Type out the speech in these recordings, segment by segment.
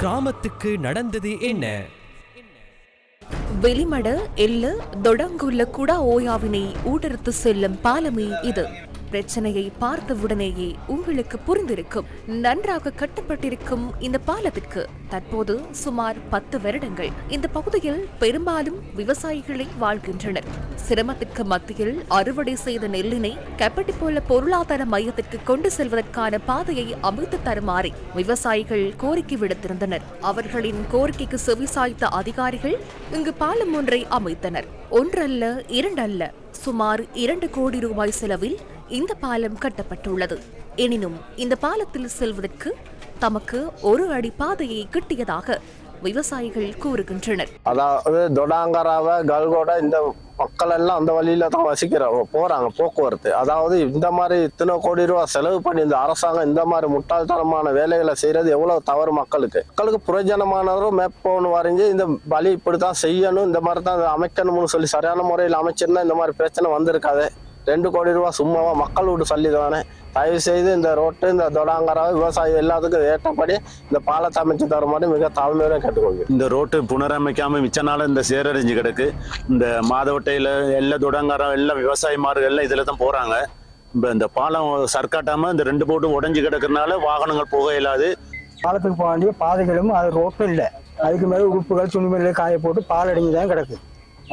கிராமத்துக்கு நடந்தது என்ன? வெளிமட எல்ல தொடங்குள்ள குடா ஓயாவினை ஊடறுத்து செல்லும் பாலமே இது. பிரச்சனையை பார்த்தவுடனேயே உங்களுக்கு புரிந்திருக்கும். நன்றாக கட்டப்பட்டிருக்கும் இந்த பாலத்திற்கு தற்போது சுமார் பத்து வருடங்கள். இந்த பகுதியில் பெரும்பாலும் விவசாயிகளே வாழ்கின்றனர். சிரமத்திற்கு மத்தியில் அறுவடை செய்த நெல்லினை கப்பட்டிப்போல பொருளாதார மையத்திற்கு கொண்டு செல்வதற்கான பாதையை அமைத்து தருமாறி விவசாயிகள் கோரிக்கை விடுத்திருந்தனர். அவர்களின் கோரிக்கைக்கு செவிசாய்த்த அதிகாரிகள் இங்கு பாலம் ஒன்றை அமைத்தனர். ஒன்றல்ல இரண்டல்ல சுமார் இரண்டு கோடி ரூபாய் செலவில் இந்த பாலம் கட்டப்பட்டுள்ளது. எனினும் இந்த பாலத்தில் செல்வதற்கு தமக்கு ஒரு அடி பாதையை கிட்டியதாக விவசாயிகள் கூறுகின்றனர். அதாவது தொடாங்கராவை கல்கோட இந்த மக்கள் எல்லாம் அந்த வழியில தான் வசிக்கிறாங்க போறாங்க போக்குவரத்து. அதாவது இந்த மாதிரி இத்தனை கோடி ரூபாய் செலவு பண்ணி இந்த அரசாங்கம் இந்த மாதிரி முட்டாள்தனமான வேலைகளை செய்யறது எவ்வளவு தவறு மக்களுக்கு. மக்களுக்கு புரஜனமானவரும் மேப்போன்னு வரைஞ்சி வரைஞ்சு இந்த வழி இப்படி தான் செய்யணும் இந்த மாதிரி தான் அமைக்கணும்னு சொல்லி சரியான முறையில் அமைச்சிருந்தா இந்த மாதிரி பிரச்சனை வந்திருக்காது. ரெண்டு கோடி ரூபாய் சும்மாவா மக்கள் வீட்டு சொல்லி தானே? தயவு செய்து இந்த ரோட்டு இந்த தொடாங்கராவை விவசாயம் எல்லாத்துக்கும் ஏற்றபடி இந்த பாலத்தை அமைச்சு தர மாதிரி மிக தாழ்மையுடன் கேட்டுக்கொள்கிறேன். இந்த ரோட்டு புனரமைக்காம மிச்ச நாள் இந்த சேரறிஞ்சு கிடக்கு. இந்த மாதவட்டையில எல்லா தொடங்காரம் எல்லாம் விவசாயிமார்கள் எல்லாம் இதுல தான் போறாங்க. இப்போ இந்த பாலம் சர்க்காட்டாம இந்த ரெண்டு போட்டும் உடைஞ்சு கிடக்கறனால வாகனங்கள் போக இயலாது. பாலத்துக்கு போக வேண்டிய பாதைகளும் அது ரோட்டும் இல்லை. அதுக்கு மேலே உறுப்புகள் துணிமணிகளை காய போட்டு பால் அடைஞ்சு தான் கிடக்கு.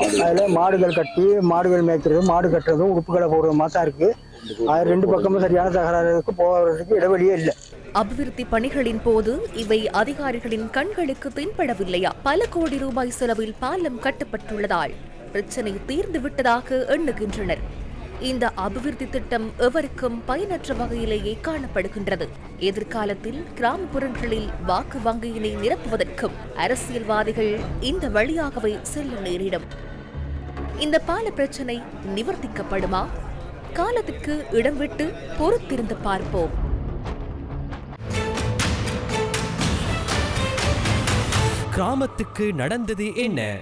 அதுல மாடுகள் கட்டி மாடுகள் மேய்க்கிறது மாடு கட்டுறதும் உறுப்புகளை போடுறது மாதிரி இருக்கு. அது ரெண்டு பக்கமும் சரியான தகராறுக்கு போகிறதுக்கு இடைவெளியே இல்லை. அபிவிருத்தி பணிகளின் போது இவை அதிகாரிகளின் கண்களுக்கு தென்படவில்லையா? பல கோடி ரூபாய் செலவில் பாலம் கட்டப்பட்டுள்ளதால் பிரச்சனை தீர்ந்து விட்டதாக எண்ணுகின்றனர். இந்த அபிவிருத்தி திட்டம் எவருக்கும் பயனற்ற வகையிலேயே காணப்படுகின்றது. எதிர்காலத்தில் கிராமப்புறங்களில் வாக்கு வங்கியினை நிரப்புவதற்கும் அரசியல்வாதிகள் இந்த வழியாகவே செல்ல நேரிடும். இந்த பால பிரச்சனை நிவர்த்திக்கப்படுமா? காலத்துக்கு இடம் விட்டு பொறுத்திருந்து பார்ப்போம். கிராமத்துக்கு நடந்தது என்ன?